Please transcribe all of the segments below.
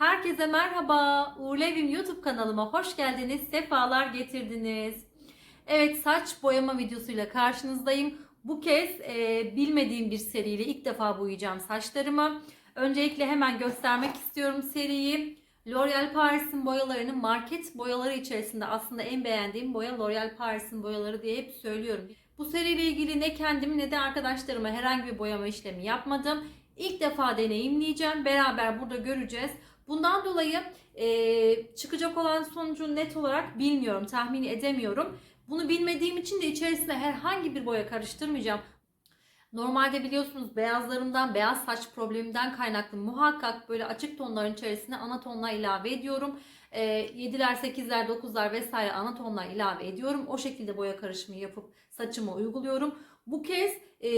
Herkese merhaba. Uğurlu Evim YouTube kanalıma hoş geldiniz. Sefalar getirdiniz. Evet saç boyama videosuyla karşınızdayım. Bu kez e, bilmediğim bir seriyle ilk defa boyayacağım saçlarımı. Öncelikle hemen göstermek istiyorum seriyi. L'Oreal Paris'in boyalarının market boyaları içerisinde aslında en beğendiğim boya L'Oreal Paris'in boyaları diye hep söylüyorum. Bu seriyle ilgili ne kendimi ne de arkadaşlarıma herhangi bir boyama işlemi yapmadım. İlk defa deneyimleyeceğim. Beraber burada göreceğiz. Bundan dolayı e, çıkacak olan sonucu net olarak bilmiyorum, tahmin edemiyorum. Bunu bilmediğim için de içerisine herhangi bir boya karıştırmayacağım. Normalde biliyorsunuz beyazlarımdan, beyaz saç problemimden kaynaklı muhakkak böyle açık tonların içerisine ana tonlar ilave ediyorum. E, 7'ler, 8'ler, 9'lar vesaire ana tonlar ilave ediyorum. O şekilde boya karışımı yapıp saçıma uyguluyorum. Bu kez e,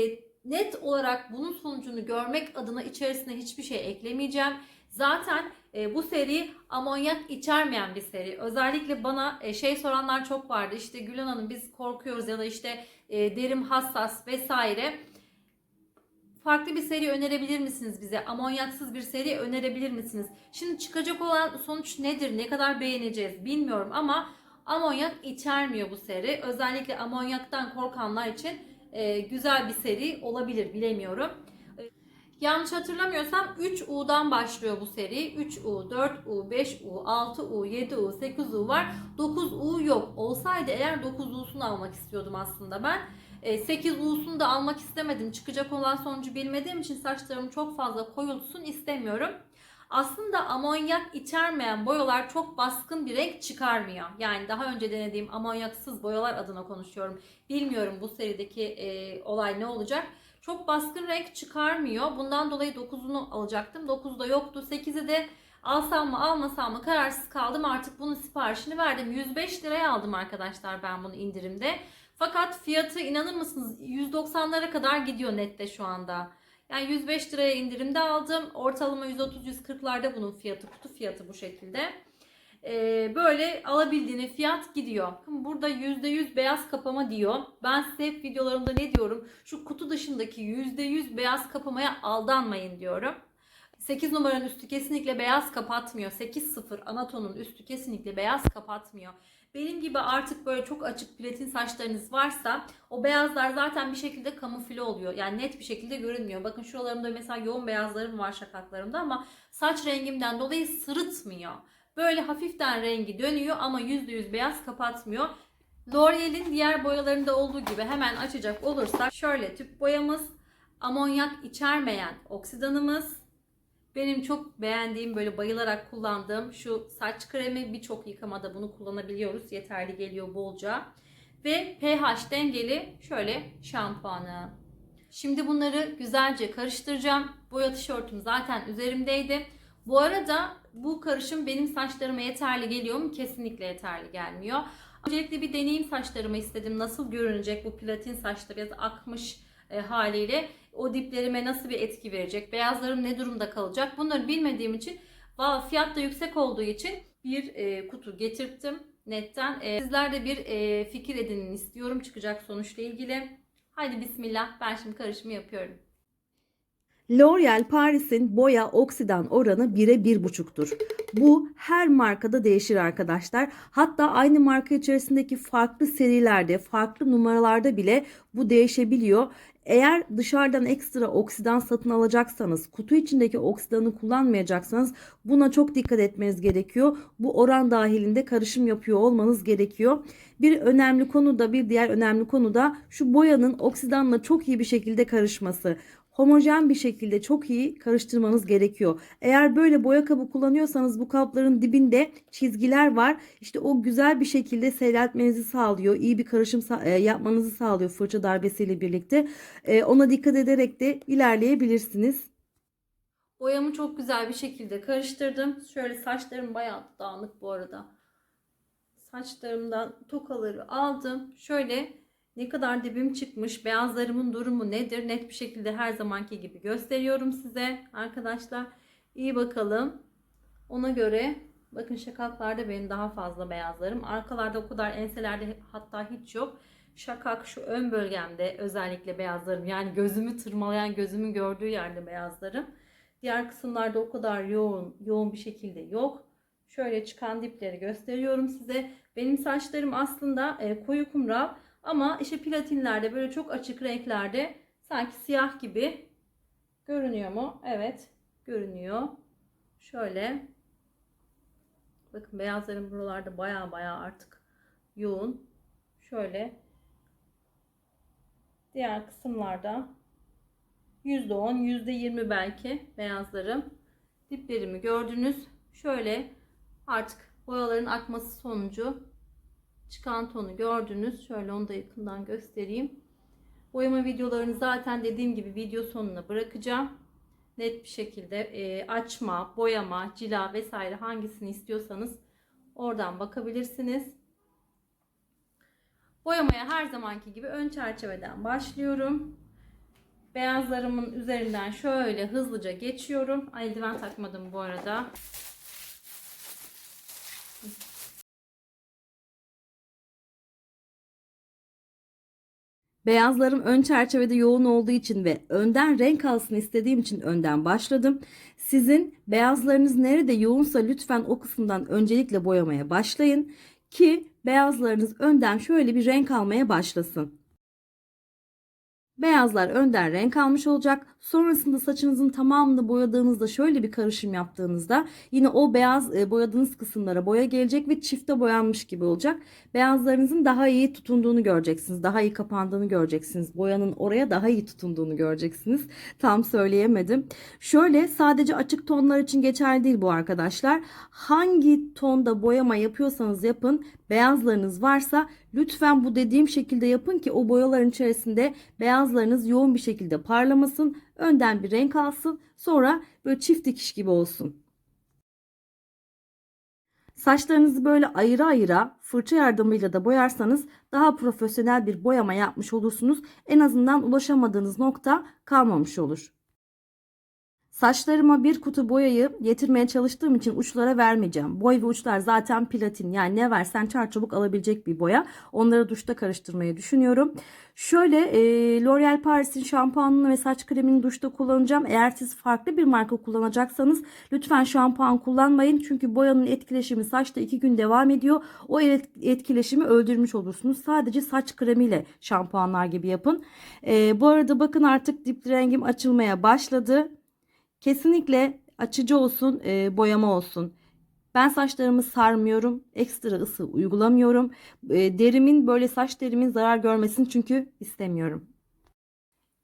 net olarak bunun sonucunu görmek adına içerisine hiçbir şey eklemeyeceğim. Zaten e, bu seri amonyak içermeyen bir seri. Özellikle bana e, şey soranlar çok vardı. İşte Gülhan Hanım biz korkuyoruz ya da işte e, derim hassas vesaire. Farklı bir seri önerebilir misiniz bize? Amonyaksız bir seri önerebilir misiniz? Şimdi çıkacak olan sonuç nedir? Ne kadar beğeneceğiz bilmiyorum ama amonyak içermiyor bu seri. Özellikle amonyaktan korkanlar için e, güzel bir seri olabilir bilemiyorum. E, Yanlış hatırlamıyorsam 3U'dan başlıyor bu seri. 3U, 4U, 5U, 6U, 7U, 8U var. 9U yok. Olsaydı eğer 9U'sunu almak istiyordum aslında ben. 8U'sunu da almak istemedim. Çıkacak olan sonucu bilmediğim için saçlarım çok fazla koyulsun istemiyorum. Aslında amonyak içermeyen boyalar çok baskın bir renk çıkarmıyor. Yani daha önce denediğim amonyaksız boyalar adına konuşuyorum. Bilmiyorum bu serideki e, olay ne olacak. Çok baskın renk çıkarmıyor. Bundan dolayı 9'unu alacaktım. 9 da yoktu. 8'i de alsam mı almasam mı kararsız kaldım. Artık bunun siparişini verdim. 105 liraya aldım arkadaşlar ben bunu indirimde. Fakat fiyatı inanır mısınız 190'lara kadar gidiyor nette şu anda. Yani 105 liraya indirimde aldım. Ortalama 130-140'larda bunun fiyatı, kutu fiyatı bu şekilde. Ee, böyle alabildiğine fiyat gidiyor. Burada %100 beyaz kapama diyor. Ben size hep videolarımda ne diyorum? Şu kutu dışındaki %100 beyaz kapamaya aldanmayın diyorum. 8 numaranın üstü kesinlikle beyaz kapatmıyor. 8-0 anatonun üstü kesinlikle beyaz kapatmıyor. Benim gibi artık böyle çok açık platin saçlarınız varsa o beyazlar zaten bir şekilde kamufle oluyor. Yani net bir şekilde görünmüyor. Bakın şuralarımda mesela yoğun beyazlarım var şakaklarımda ama saç rengimden dolayı sırıtmıyor. Böyle hafiften rengi dönüyor ama %100 beyaz kapatmıyor. L'Oreal'in diğer boyalarında olduğu gibi hemen açacak olursak şöyle tüp boyamız, amonyak içermeyen oksidanımız, benim çok beğendiğim böyle bayılarak kullandığım şu saç kremi birçok yıkamada bunu kullanabiliyoruz. Yeterli geliyor bolca. Ve pH dengeli şöyle şampuanı. Şimdi bunları güzelce karıştıracağım. Boya tişörtüm zaten üzerimdeydi. Bu arada bu karışım benim saçlarıma yeterli geliyor mu? Kesinlikle yeterli gelmiyor. Öncelikle bir deneyim saçlarımı istedim. Nasıl görünecek bu platin saçta biraz akmış e, haliyle o diplerime nasıl bir etki verecek? Beyazlarım ne durumda kalacak? Bunları bilmediğim için valla fiyat da yüksek olduğu için bir e, kutu getirttim netten. E, sizler de bir e, fikir edinin istiyorum çıkacak sonuçla ilgili. Haydi bismillah ben şimdi karışımı yapıyorum. L'Oreal Paris'in boya oksidan oranı 1'e 1,5'tur. Bu her markada değişir arkadaşlar. Hatta aynı marka içerisindeki farklı serilerde, farklı numaralarda bile bu değişebiliyor. Eğer dışarıdan ekstra oksidan satın alacaksanız, kutu içindeki oksidanı kullanmayacaksanız buna çok dikkat etmeniz gerekiyor. Bu oran dahilinde karışım yapıyor olmanız gerekiyor. Bir önemli konu da bir diğer önemli konu da şu boyanın oksidanla çok iyi bir şekilde karışması homojen bir şekilde çok iyi karıştırmanız gerekiyor. Eğer böyle boya kabı kullanıyorsanız bu kapların dibinde çizgiler var. İşte o güzel bir şekilde seyreltmenizi sağlıyor. İyi bir karışım e, yapmanızı sağlıyor fırça darbesiyle birlikte. E, Ona dikkat ederek de ilerleyebilirsiniz. Boyamı çok güzel bir şekilde karıştırdım. Şöyle saçlarım bayağı dağınık bu arada. Saçlarımdan tokaları aldım. Şöyle ne kadar dibim çıkmış, beyazlarımın durumu nedir net bir şekilde her zamanki gibi gösteriyorum size arkadaşlar. İyi bakalım. Ona göre bakın şakaklarda benim daha fazla beyazlarım. Arkalarda o kadar enselerde hatta hiç yok. Şakak şu ön bölgemde özellikle beyazlarım yani gözümü tırmalayan gözümün gördüğü yerde beyazlarım. Diğer kısımlarda o kadar yoğun yoğun bir şekilde yok. Şöyle çıkan dipleri gösteriyorum size. Benim saçlarım aslında e, koyu kumral ama işte platinlerde böyle çok açık renklerde sanki siyah gibi görünüyor mu? Evet görünüyor. Şöyle bakın beyazlarım buralarda baya baya artık yoğun. Şöyle diğer kısımlarda %10, %20 belki beyazlarım. Diplerimi gördünüz. Şöyle artık boyaların akması sonucu çıkan tonu gördünüz. Şöyle onu da yakından göstereyim. Boyama videolarını zaten dediğim gibi video sonuna bırakacağım. Net bir şekilde e, açma, boyama, cila vesaire hangisini istiyorsanız oradan bakabilirsiniz. Boyamaya her zamanki gibi ön çerçeveden başlıyorum. Beyazlarımın üzerinden şöyle hızlıca geçiyorum. Ay, eldiven takmadım bu arada. Beyazlarım ön çerçevede yoğun olduğu için ve önden renk alsın istediğim için önden başladım. Sizin beyazlarınız nerede yoğunsa lütfen o kısımdan öncelikle boyamaya başlayın ki beyazlarınız önden şöyle bir renk almaya başlasın. Beyazlar önden renk almış olacak. Sonrasında saçınızın tamamını boyadığınızda şöyle bir karışım yaptığınızda yine o beyaz e, boyadığınız kısımlara boya gelecek ve çifte boyanmış gibi olacak. Beyazlarınızın daha iyi tutunduğunu göreceksiniz. Daha iyi kapandığını göreceksiniz. Boyanın oraya daha iyi tutunduğunu göreceksiniz. Tam söyleyemedim. Şöyle sadece açık tonlar için geçerli değil bu arkadaşlar. Hangi tonda boyama yapıyorsanız yapın beyazlarınız varsa lütfen bu dediğim şekilde yapın ki o boyaların içerisinde beyazlarınız yoğun bir şekilde parlamasın. Önden bir renk alsın. Sonra böyle çift dikiş gibi olsun. Saçlarınızı böyle ayıra ayıra fırça yardımıyla da boyarsanız daha profesyonel bir boyama yapmış olursunuz. En azından ulaşamadığınız nokta kalmamış olur. Saçlarıma bir kutu boyayı getirmeye çalıştığım için uçlara vermeyeceğim. Boy ve uçlar zaten platin yani ne versen çarçabuk alabilecek bir boya. Onları duşta karıştırmayı düşünüyorum. Şöyle e, L'Oreal Paris'in şampuanını ve saç kremini duşta kullanacağım. Eğer siz farklı bir marka kullanacaksanız lütfen şampuan kullanmayın. Çünkü boyanın etkileşimi saçta 2 gün devam ediyor. O et- etkileşimi öldürmüş olursunuz. Sadece saç kremiyle şampuanlar gibi yapın. E, bu arada bakın artık dip rengim açılmaya başladı. Kesinlikle açıcı olsun, e, boyama olsun. Ben saçlarımı sarmıyorum, ekstra ısı uygulamıyorum. E, derimin böyle saç derimin zarar görmesin çünkü istemiyorum.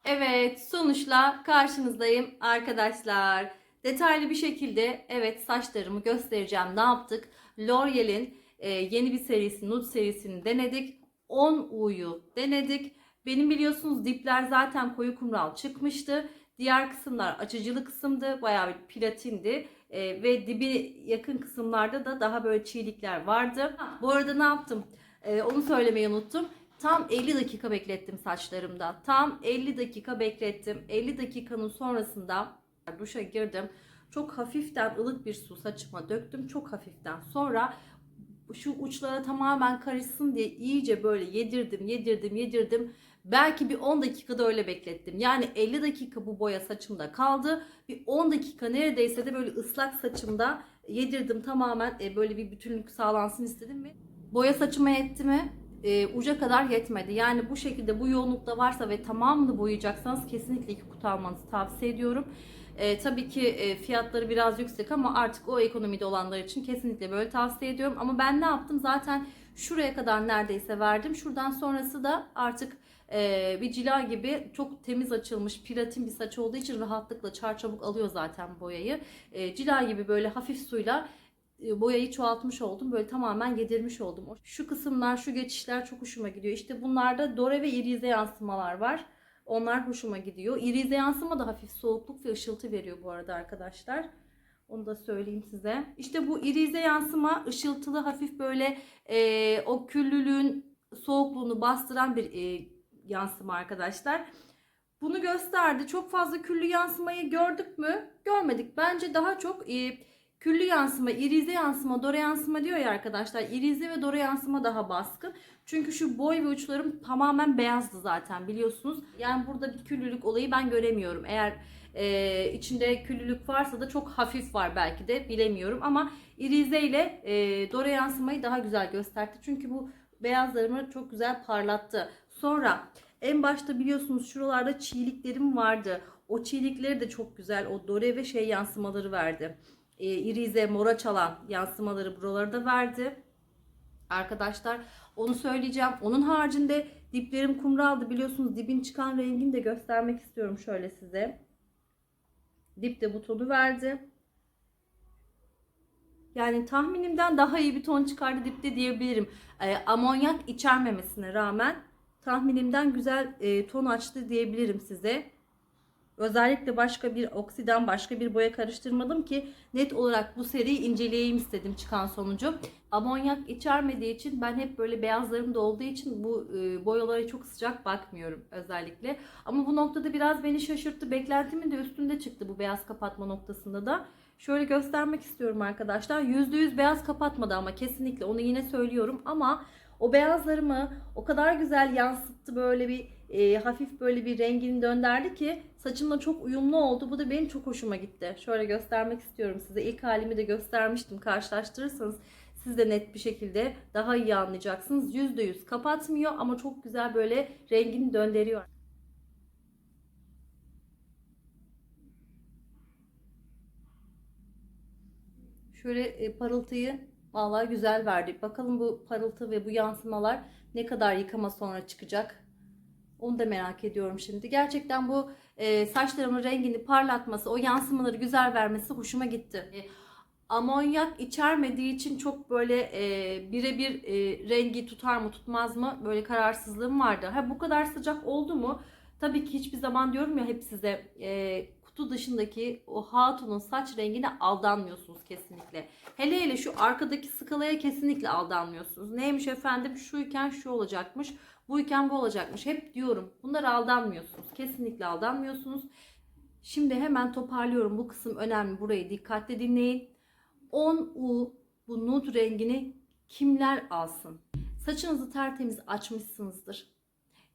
Evet, sonuçla karşınızdayım arkadaşlar. Detaylı bir şekilde evet saçlarımı göstereceğim. Ne yaptık? L'Oreal'in e, yeni bir serisi, Nude serisini denedik. 10 U'yu denedik. Benim biliyorsunuz dipler zaten koyu kumral çıkmıştı. Diğer kısımlar açıcılı kısımdı. Bayağı bir platindi. E, ve dibi yakın kısımlarda da daha böyle çiğlikler vardı. Ha, bu arada ne yaptım? E, onu söylemeyi unuttum. Tam 50 dakika beklettim saçlarımda. Tam 50 dakika beklettim. 50 dakikanın sonrasında duşa girdim. Çok hafiften ılık bir su saçıma döktüm. Çok hafiften. Sonra şu uçlara tamamen karışsın diye iyice böyle yedirdim, yedirdim, yedirdim. Belki bir 10 dakikada öyle beklettim. Yani 50 dakika bu boya saçımda kaldı. Bir 10 dakika neredeyse de böyle ıslak saçımda yedirdim tamamen e, böyle bir bütünlük sağlansın istedim ve boya saçıma yetti mi? E, uca kadar yetmedi. Yani bu şekilde bu yoğunlukta varsa ve tamamını boyayacaksanız kesinlikle iki kutu almanızı tavsiye ediyorum. E, tabii ki e, fiyatları biraz yüksek ama artık o ekonomide olanlar için kesinlikle böyle tavsiye ediyorum. Ama ben ne yaptım? Zaten şuraya kadar neredeyse verdim. Şuradan sonrası da artık e, bir cila gibi çok temiz açılmış platin bir saç olduğu için rahatlıkla çarçabuk alıyor zaten boyayı. E, cila gibi böyle hafif suyla e, boyayı çoğaltmış oldum. Böyle tamamen yedirmiş oldum. Şu kısımlar, şu geçişler çok hoşuma gidiyor. İşte bunlarda dore ve irize yansımalar var. Onlar hoşuma gidiyor. İrize yansıma da hafif soğukluk ve ışıltı veriyor bu arada arkadaşlar. Onu da söyleyeyim size. İşte bu irize yansıma ışıltılı hafif böyle e, o küllülüğün soğukluğunu bastıran bir e, yansıma arkadaşlar. Bunu gösterdi. Çok fazla küllü yansımayı gördük mü? Görmedik. Bence daha çok e, Küllü yansıma, irize yansıma, dore yansıma diyor ya arkadaşlar. İrize ve dore yansıma daha baskın. Çünkü şu boy ve uçlarım tamamen beyazdı zaten biliyorsunuz. Yani burada bir küllülük olayı ben göremiyorum. Eğer e, içinde küllülük varsa da çok hafif var belki de bilemiyorum. Ama irize ile e, dore yansımayı daha güzel gösterdi. Çünkü bu beyazlarımı çok güzel parlattı. Sonra en başta biliyorsunuz şuralarda çiğliklerim vardı. O çiğlikleri de çok güzel o dore ve şey yansımaları verdi. E, irize, mora çalan yansımaları buraları da verdi. Arkadaşlar onu söyleyeceğim. Onun haricinde diplerim kumraldı. Biliyorsunuz dibin çıkan rengini de göstermek istiyorum şöyle size. Dip de bu tonu verdi. Yani tahminimden daha iyi bir ton çıkardı dipte diyebilirim. E, amonyak içermemesine rağmen tahminimden güzel e, ton açtı diyebilirim size. Özellikle başka bir oksiden başka bir boya karıştırmadım ki net olarak bu seriyi inceleyeyim istedim çıkan sonucu. Amonyak içermediği için ben hep böyle beyazlarım da olduğu için bu e, boyalara çok sıcak bakmıyorum özellikle. Ama bu noktada biraz beni şaşırttı. Beklentimin de üstünde çıktı bu beyaz kapatma noktasında da. Şöyle göstermek istiyorum arkadaşlar. %100 beyaz kapatmadı ama kesinlikle onu yine söylüyorum ama o beyazlarımı o kadar güzel yansıttı böyle bir e, hafif böyle bir rengini döndürdü ki saçımla çok uyumlu oldu. Bu da benim çok hoşuma gitti. Şöyle göstermek istiyorum size. İlk halimi de göstermiştim. Karşılaştırırsanız siz de net bir şekilde daha iyi anlayacaksınız. %100 kapatmıyor ama çok güzel böyle rengini döndürüyor. Şöyle e, parıltıyı vallahi güzel verdi. Bakalım bu parıltı ve bu yansımalar ne kadar yıkama sonra çıkacak. Onu da merak ediyorum şimdi. Gerçekten bu e, saçlarımın rengini parlatması, o yansımaları güzel vermesi hoşuma gitti. E, amonyak içermediği için çok böyle e, birebir e, rengi tutar mı tutmaz mı böyle kararsızlığım vardı. Ha bu kadar sıcak oldu mu? Tabii ki hiçbir zaman diyorum ya hep size e, kutu dışındaki o hatunun saç rengine aldanmıyorsunuz kesinlikle. Hele hele şu arkadaki skalaya kesinlikle aldanmıyorsunuz. Neymiş efendim şuyken şu olacakmış, buyken bu olacakmış. Hep diyorum bunlara aldanmıyorsunuz. Kesinlikle aldanmıyorsunuz. Şimdi hemen toparlıyorum. Bu kısım önemli. Burayı dikkatle dinleyin. 10U bu nude rengini kimler alsın? Saçınızı tertemiz açmışsınızdır.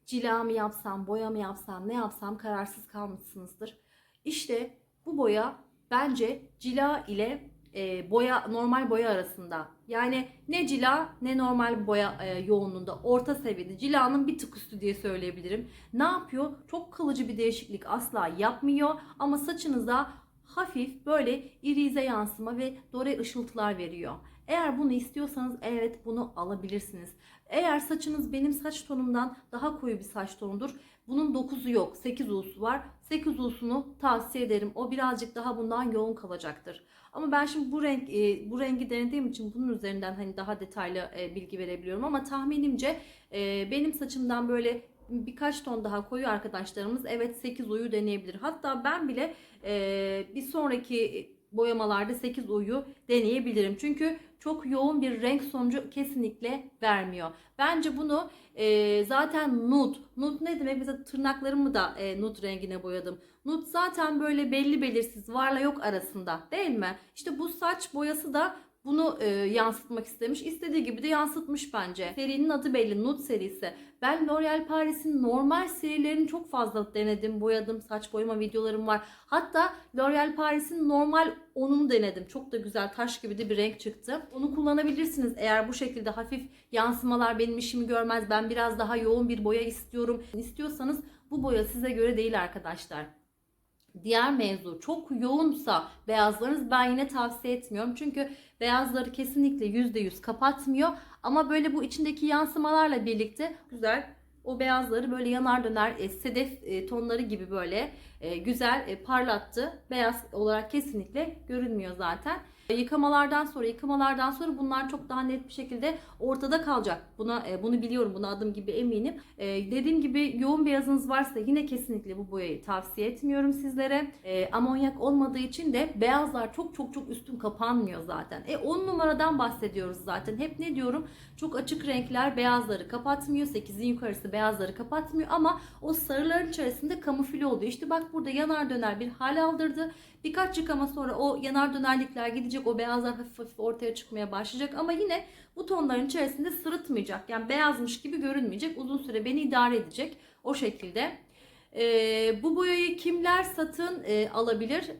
Cila mı yapsam, boya mı yapsam, ne yapsam kararsız kalmışsınızdır. İşte bu boya bence cila ile e, boya normal boya arasında. Yani ne cila ne normal boya e, yoğunluğunda orta seviyede. Cilanın bir tık üstü diye söyleyebilirim. Ne yapıyor? Çok kalıcı bir değişiklik asla yapmıyor ama saçınıza hafif böyle irize yansıma ve dore ışıltılar veriyor. Eğer bunu istiyorsanız evet bunu alabilirsiniz. Eğer saçınız benim saç tonumdan daha koyu bir saç tonudur. Bunun 9'u yok 8 uğusu var. 8 uğusunu tavsiye ederim. O birazcık daha bundan yoğun kalacaktır. Ama ben şimdi bu renk e, bu rengi denediğim için bunun üzerinden hani daha detaylı e, bilgi verebiliyorum ama tahminimce e, benim saçımdan böyle birkaç ton daha koyu arkadaşlarımız evet 8 uyu deneyebilir. Hatta ben bile e, bir sonraki boyamalarda 8 uyu deneyebilirim. Çünkü çok yoğun bir renk sonucu kesinlikle vermiyor. Bence bunu e, zaten nude. Nude ne demek? Mesela tırnaklarımı da e, nude rengine boyadım. Nude zaten böyle belli belirsiz varla yok arasında değil mi? İşte bu saç boyası da bunu e, yansıtmak istemiş. İstediği gibi de yansıtmış bence. Serinin adı belli Nude serisi. Ben L'Oreal Paris'in normal serilerini çok fazla denedim. Boyadım. Saç boyama videolarım var. Hatta L'Oreal Paris'in normal onunu denedim. Çok da güzel taş gibi de bir renk çıktı. Onu kullanabilirsiniz eğer bu şekilde hafif yansımalar benim işimi görmez. Ben biraz daha yoğun bir boya istiyorum. İstiyorsanız bu boya size göre değil arkadaşlar. Diğer mevzu çok yoğunsa beyazlarınız ben yine tavsiye etmiyorum. Çünkü beyazları kesinlikle %100 kapatmıyor. Ama böyle bu içindeki yansımalarla birlikte güzel o beyazları böyle yanar döner e, sedef e, tonları gibi böyle e, güzel e, parlattı. Beyaz olarak kesinlikle görünmüyor zaten. Yıkamalardan sonra, yıkamalardan sonra bunlar çok daha net bir şekilde ortada kalacak. Buna e, bunu biliyorum, buna adım gibi eminim. E, dediğim gibi yoğun beyazınız varsa yine kesinlikle bu boyayı tavsiye etmiyorum sizlere. E, amonyak olmadığı için de beyazlar çok çok çok üstün kapanmıyor zaten. E 10 numaradan bahsediyoruz zaten. Hep ne diyorum? Çok açık renkler beyazları kapatmıyor. 8'in yukarısı beyazları kapatmıyor ama o sarıların içerisinde kamufle oluyor. İşte bak burada yanar döner bir hal aldırdı. Birkaç yıkama sonra o yanar dönerlikler gidecek gidecek. O beyazlar hafif hafif ortaya çıkmaya başlayacak. Ama yine bu tonların içerisinde sırıtmayacak. Yani beyazmış gibi görünmeyecek. Uzun süre beni idare edecek. O şekilde. Ee, bu boyayı kimler satın e, alabilir?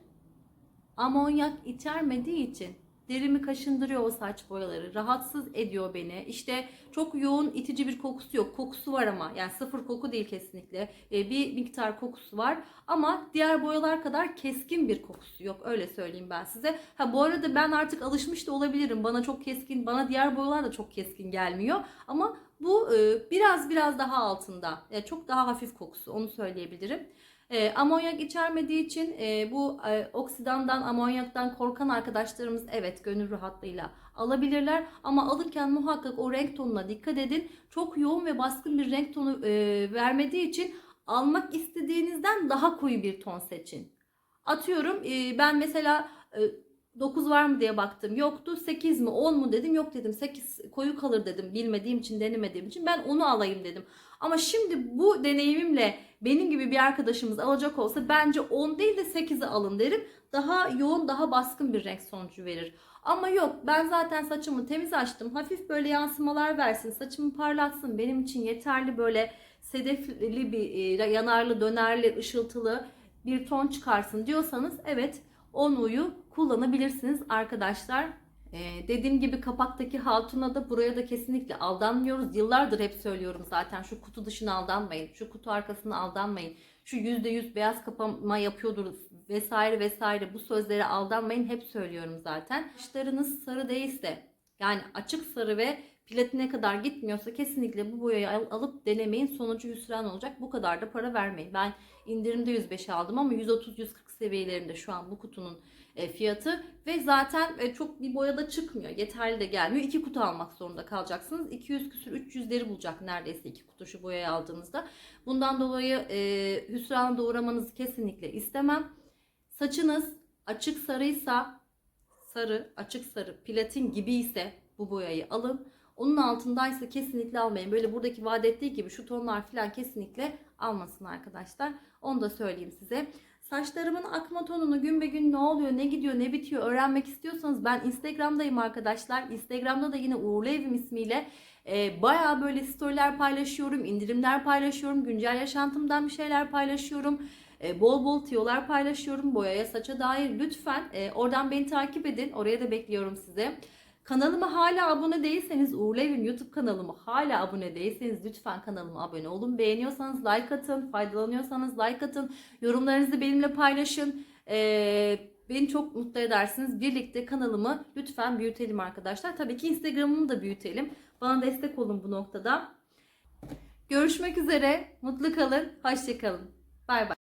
Amonyak içermediği için derimi kaşındırıyor o saç boyaları. Rahatsız ediyor beni. İşte çok yoğun itici bir kokusu yok. Kokusu var ama yani sıfır koku değil kesinlikle. Ee, bir miktar kokusu var ama diğer boyalar kadar keskin bir kokusu yok. Öyle söyleyeyim ben size. Ha bu arada ben artık alışmış da olabilirim. Bana çok keskin, bana diğer boyalar da çok keskin gelmiyor. Ama bu e, biraz biraz daha altında. Yani çok daha hafif kokusu onu söyleyebilirim. E, amonyak içermediği için e, bu e, oksidandan, amonyaktan korkan arkadaşlarımız evet gönül rahatlığıyla alabilirler. Ama alırken muhakkak o renk tonuna dikkat edin. Çok yoğun ve baskın bir renk tonu e, vermediği için almak istediğinizden daha koyu bir ton seçin. Atıyorum e, ben mesela e, 9 var mı diye baktım. Yoktu. 8 mi 10 mu dedim. Yok dedim. 8 koyu kalır dedim. Bilmediğim için denemediğim için ben onu alayım dedim. Ama şimdi bu deneyimimle benim gibi bir arkadaşımız alacak olsa bence 10 değil de 8'i alın derim. Daha yoğun daha baskın bir renk sonucu verir. Ama yok ben zaten saçımı temiz açtım. Hafif böyle yansımalar versin. Saçımı parlatsın. Benim için yeterli böyle sedefli bir e, yanarlı dönerli ışıltılı bir ton çıkarsın diyorsanız evet 10 uyu kullanabilirsiniz arkadaşlar. Ee, dediğim gibi kapaktaki hatuna da buraya da kesinlikle aldanmıyoruz. Yıllardır hep söylüyorum zaten şu kutu dışına aldanmayın. Şu kutu arkasına aldanmayın. Şu %100 beyaz kapama yapıyordur vesaire vesaire bu sözlere aldanmayın. Hep söylüyorum zaten. Saçlarınız sarı değilse yani açık sarı ve platine kadar gitmiyorsa kesinlikle bu boyayı al- alıp denemeyin. Sonucu hüsran olacak. Bu kadar da para vermeyin. Ben indirimde 105 aldım ama 130-140 seviyelerinde şu an bu kutunun fiyatı ve zaten e, çok bir boyada çıkmıyor. Yeterli de gelmiyor. İki kutu almak zorunda kalacaksınız. 200 küsür 300'leri bulacak neredeyse iki kutu şu boyayı aldığınızda. Bundan dolayı e, hüsrana doğramanızı kesinlikle istemem. Saçınız açık sarıysa sarı, açık sarı, platin gibi ise bu boyayı alın. Onun altındaysa kesinlikle almayın. Böyle buradaki vaat ettiği gibi şu tonlar falan kesinlikle almasın arkadaşlar. Onu da söyleyeyim size. Saçlarımın akma tonunu gün be gün ne oluyor, ne gidiyor, ne bitiyor öğrenmek istiyorsanız ben Instagram'dayım arkadaşlar. Instagram'da da yine Uğurlu Evim ismiyle e, bayağı böyle storyler paylaşıyorum, indirimler paylaşıyorum, güncel yaşantımdan bir şeyler paylaşıyorum. E, bol bol tiyolar paylaşıyorum boyaya saça dair. Lütfen e, oradan beni takip edin. Oraya da bekliyorum size. Kanalıma hala abone değilseniz Uğurlu Evim YouTube kanalıma hala abone değilseniz lütfen kanalıma abone olun. Beğeniyorsanız like atın. Faydalanıyorsanız like atın. Yorumlarınızı benimle paylaşın. Ee, beni çok mutlu edersiniz. Birlikte kanalımı lütfen büyütelim arkadaşlar. Tabii ki Instagram'ımı da büyütelim. Bana destek olun bu noktada. Görüşmek üzere. Mutlu kalın. Hoşçakalın. Bay bay.